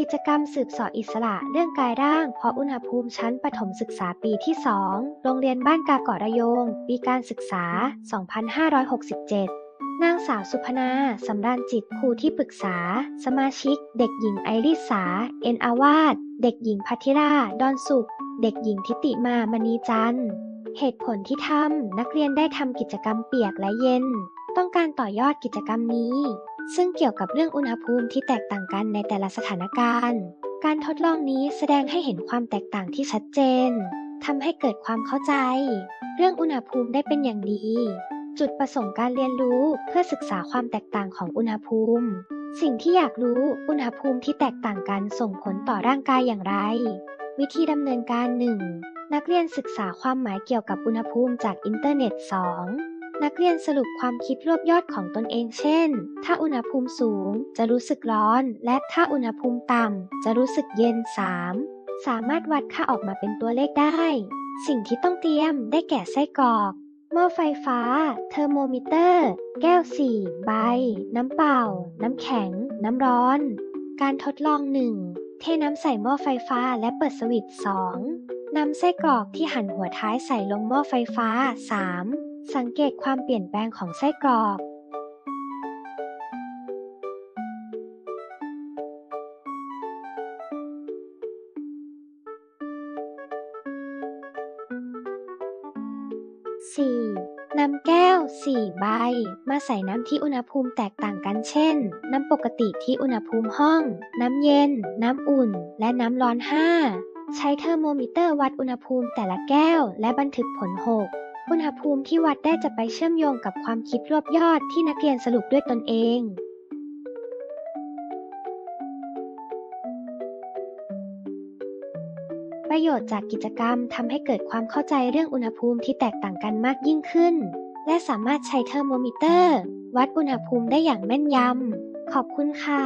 กิจกรรมสืบสอบอิสระเรื่องกายร่าง เพราะอุณหภูมิชั้นประถมศึกษาปีที่ 2 โรงเรียนบ้านกาเกาะระโยง ปีการศึกษา 2567 นางสาวสุพนาสำราญจิตครูที่ปรึกษา สมาชิก เด็กหญิงไอริสา เอ็นอาวาสเด็กหญิงพัทธิรา ดอนสุข เด็กหญิงทิติมามณีจันทร์ เหตุผลที่ทำนักเรียนได้ทำกิจกรรมเปียกและเย็น ต้องการต่อยอดกิจกรรมนี้ ซึ่งเกี่ยวกับเรื่องอุณหภูมิที่แตกต่างกันในแต่ละสถานการณ์ การทดลองนี้แสดงให้เห็นความแตกต่างที่ชัดเจนทำให้เกิดความเข้าใจ เรื่องอุณหภูมิได้เป็นอย่างดี จุดประสงค์การเรียนรู้เพื่อศึกษาความแตกต่างของอุณหภูมิ สิ่งที่อยากรู้อุณหภูมิที่แตกต่างกันส่งผลต่อร่างกายอย่างไร วิธีดำเนินการ 1. นักเรียนศึกษาความหมายเกี่ยวกับอุณหภูมิจากอินเทอร์เน็ต 2. นักเรียนสรุปความคิดรวบยอดของตนเอง เช่น ถ้าอุณหภูมิสูงจะรู้สึกร้อน และถ้าอุณหภูมิต่ำจะรู้สึกเย็น 3. สามารถวัดค่าออกมาเป็นตัวเลขได้ สิ่งที่ต้องเตรียมได้แก่ไส้กรอกหม้อไฟฟ้า เทอร์โมมิเตอร์ แก้วสี่ใบ น้ำเปล่า น้ำแข็ง น้ำร้อน การทดลอง 1. เทน้ำใส่หม้อไฟฟ้าและเปิดสวิตช์ 2. นำไส้กรอกที่หั่นหัวท้ายใส่ลงหม้อไฟฟ้า 3. สังเกตความเปลี่ยนแปลงของไส้กรอก 4. นำแก้ว 4 ใบ มาใส่น้ำที่อุณหภูมิแตกต่างกันเช่น น้ำปกติที่อุณหภูมิห้อง น้ำเย็น น้ำอุ่น และน้ำร้อน 5 ใช้เทอร์โมมิเตอร์วัดอุณหภูมิแต่ละแก้ว และบันทึกผล 6 อุณหภูมิที่วัดได้จะไปเชื่อมโยงกับความคิดรวบยอดที่นักเรียนสรุปด้วยตนเองประโยชน์จากกิจกรรมทำให้เกิดความเข้าใจเรื่องอุณหภูมิที่แตกต่างกันมากยิ่งขึ้น และสามารถใช้เทอร์โมมิเตอร์ วัดอุณหภูมิได้อย่างแม่นยำ ขอบคุณค่ะ